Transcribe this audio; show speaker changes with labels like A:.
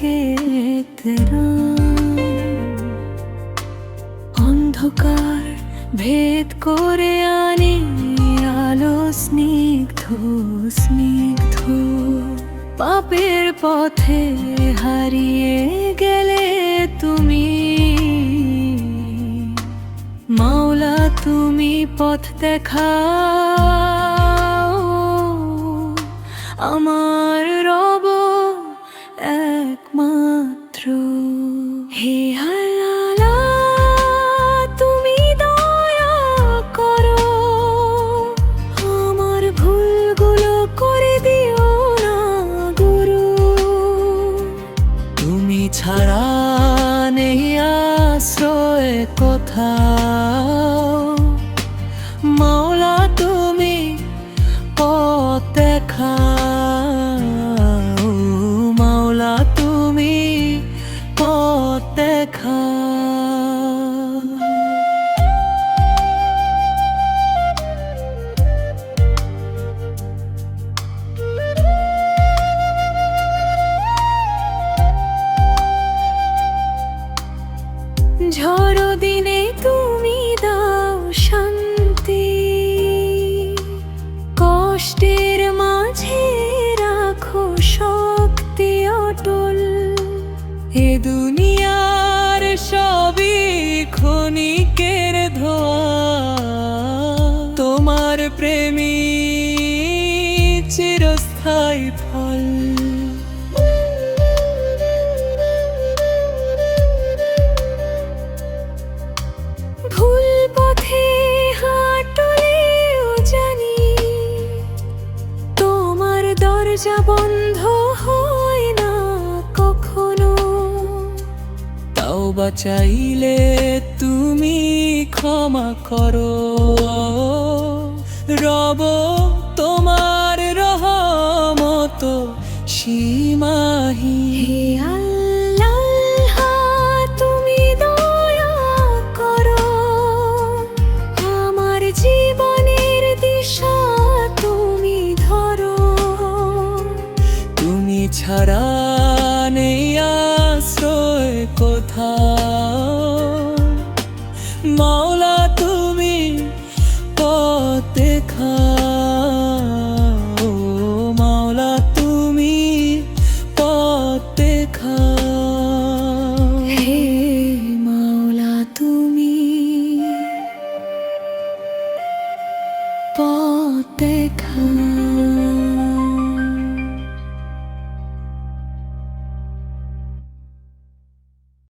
A: থাকে অন্ধকার ভেদ করে আনি আলো স্নিগ্ধ স্নিগ্ধ। পাপের পথে হারিয়ে গেলে তুমি। মাওলা, তুমি পথ দেখা আমার হে তুমি দয়া করো। আমার ভুলগুলো করে দিও না, গুরু।
B: তুমি ছাড়া নেই আশ্রয় কোথাও।
A: ঝড় দিনে তুমি দাও শান্তি। কষ্টের মাঝে রাখো শক্তি অটল।
B: এ দুনিয়ার সবই ক্ষণিকের ধোয়া। তোমার প্রেমী
A: দরজা বন্ধ হয় না কখনো।
B: তাও বাঁচাইলে তুমি ক্ষমা করো। রব তোমার রহমত সীমাহী
A: মাওলা তুমি পথ দেখা মাওলা তুমি
B: পথ দেখা হে মাওলা তুমি পথ